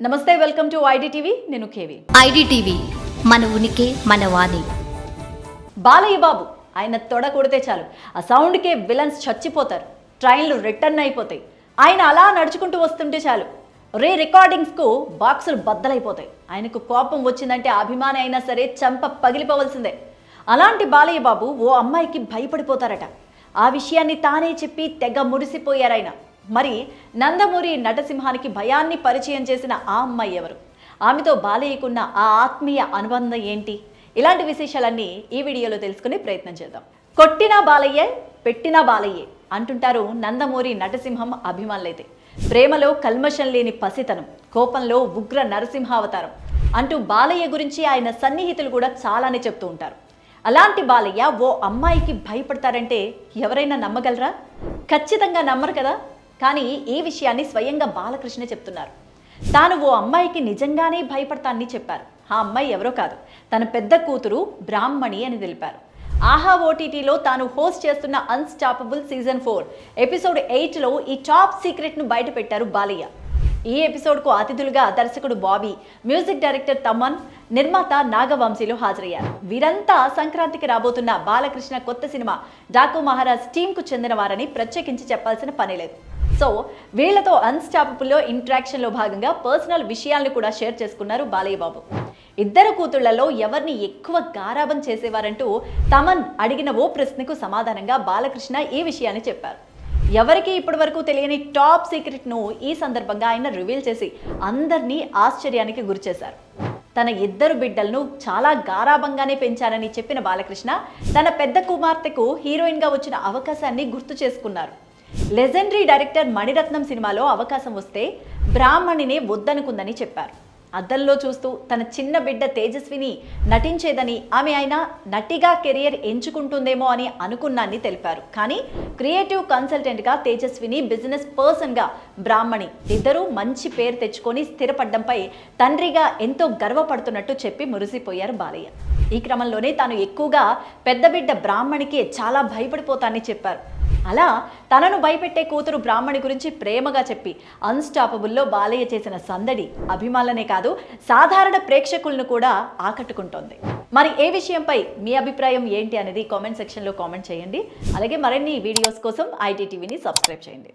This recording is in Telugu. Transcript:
నమస్తే వెల్కమ్ టు ఐడిటీవీ. నేను కేవి. ఐడిటీవీ మన ఉనికి మన వాణి. బాలయ్య బాబు ఆయన తొడ కొడితే చాలు. ఆ సౌండ్కే విలన్స్ చచ్చిపోతారు. ట్రైన్లు రిటర్న్ అయిపోతాయి. ఆయన అలా నడుచుకుంటూ వస్తుంటే చాలు. రీ రికార్డింగ్స్కు బాక్సులు బద్దలైపోతాయి. ఆయనకు కోపం వచ్చిందంటే అభిమాని అయినా సరే చంప పగిలిపోవలసిందే. అలాంటి బాలయ్య బాబు ఓ అమ్మాయికి భయపడిపోతారట. ఆ విషయాన్ని తానే చెప్పి తెగ మురిసిపోయారాయన. మరి నందమూరి నటసింహానికి భయాన్ని పరిచయం చేసిన ఆ అమ్మాయి ఎవరు? ఆమెతో బాలయ్యకున్న ఆ ఆత్మీయ అనుబంధం ఏంటి? ఇలాంటి విశేషాలన్నీ ఈ వీడియోలో తెలుసుకునే ప్రయత్నం చేద్దాం. కొట్టిన బాలయ్యే పెట్టిన బాలయ్యే అంటుంటారు నందమూరి నటసింహం అభిమానులైతే. ప్రేమలో కల్మషం లేని పసితనం కోపంలో ఉగ్ర నరసింహావతారం అంటూ బాలయ్య గురించి ఆయన సన్నిహితులు కూడా చాలానే చెప్తూ ఉంటారు. అలాంటి బాలయ్య ఓ అమ్మాయికి భయపడతారంటే ఎవరైనా నమ్మగలరా? ఖచ్చితంగా నమ్మరు కదా? కానీ ఈ విషయాన్ని స్వయంగా బాలకృష్ణ చెప్తున్నారు. తాను ఓ అమ్మాయికి నిజంగానే భయపడతానని చెప్పారు. ఆ అమ్మాయి ఎవరో కాదు తన పెద్ద కూతురు బ్రాహ్మణి అని తెలిపారు. ఆహా ఓటీటీలో తాను హోస్ట్ చేస్తున్న అన్స్టాపబుల్ సీజన్ ఫోర్ ఎపిసోడ్ ఎయిట్లో ఈ టాప్ సీక్రెట్ను బయటపెట్టారు బాలయ్య. ఈ ఎపిసోడ్కు అతిథులుగా దర్శకుడు బాబీ మ్యూజిక్ డైరెక్టర్ తమన్ నిర్మాత నాగవంశీలు హాజరయ్యారు. వీరంతా సంక్రాంతికి రాబోతున్న బాలకృష్ణ కొత్త సినిమా డాకు మహారాజ్ టీంకు చెందిన వారని ప్రత్యేకించి చెప్పాల్సిన పని లేదు. సో వీళ్ళతో అన్స్టాపబుల్లో ఇంట్రాక్షన్లో భాగంగా పర్సనల్ విషయాలను కూడా షేర్ చేసుకున్నారు బాలయ్య బాబు. ఇద్దరు కూతుళ్ళలో ఎవరిని ఎక్కువ గారాబం చేసేవారంటూ తమన్ అడిగిన ఓ ప్రశ్నకు సమాధానంగా బాలకృష్ణ ఈ విషయాన్ని చెప్పారు. ఎవరికి ఇప్పటి వరకు తెలియని టాప్ సీక్రెట్ను ఈ సందర్భంగా ఆయన రివీల్ చేసి అందరినీ ఆశ్చర్యానికి గురిచేశారు తన ఇద్దరు బిడ్డలను చాలా గారాబంగానే పెంచారని చెప్పిన బాలకృష్ణ తన పెద్ద కుమార్తెకు హీరోయిన్గా వచ్చిన అవకాశాన్ని గుర్తు చేసుకున్నారు. లెజెండరీ డైరెక్టర్ మణిరత్నం సినిమాలో అవకాశం వస్తే బ్రాహ్మణినే వద్దనుకుందని చెప్పారు. అద్దంలో చూస్తూ తన చిన్న బిడ్డ తేజస్విని నటించేదని ఆమె ఆయన నటిగా కెరియర్ ఎంచుకుంటుందేమో అని అనుకున్నాన్ని తెలిపారు. కానీ క్రియేటివ్ కన్సల్టెంట్గా తేజస్విని బిజినెస్ పర్సన్గా బ్రాహ్మణి ఇద్దరూ మంచి పేరు తెచ్చుకొని స్థిరపడ్డంపై తండ్రిగా ఎంతో గర్వపడుతున్నట్టు చెప్పి మురిసిపోయారు బాలయ్య. ఈ క్రమంలోనే తాను ఎక్కువగా పెద్ద బిడ్డ బ్రాహ్మణికి చాలా భయపడిపోతానని చెప్పారు. అలా తనను భయపెట్టే కూతురు బ్రాహ్మణి గురించి ప్రేమగా చెప్పి అన్స్టాపబుల్లో బాలయ్య చేసిన సందడి అభిమానులనే కాదు సాధారణ ప్రేక్షకులను కూడా ఆకట్టుకుంటోంది. మరి ఏ విషయంపై మీ అభిప్రాయం ఏంటి అనేది కామెంట్ సెక్షన్లో కామెంట్ చేయండి. అలాగే మరిన్ని వీడియోస్ కోసం ఐటీవీని సబ్స్క్రైబ్ చేయండి.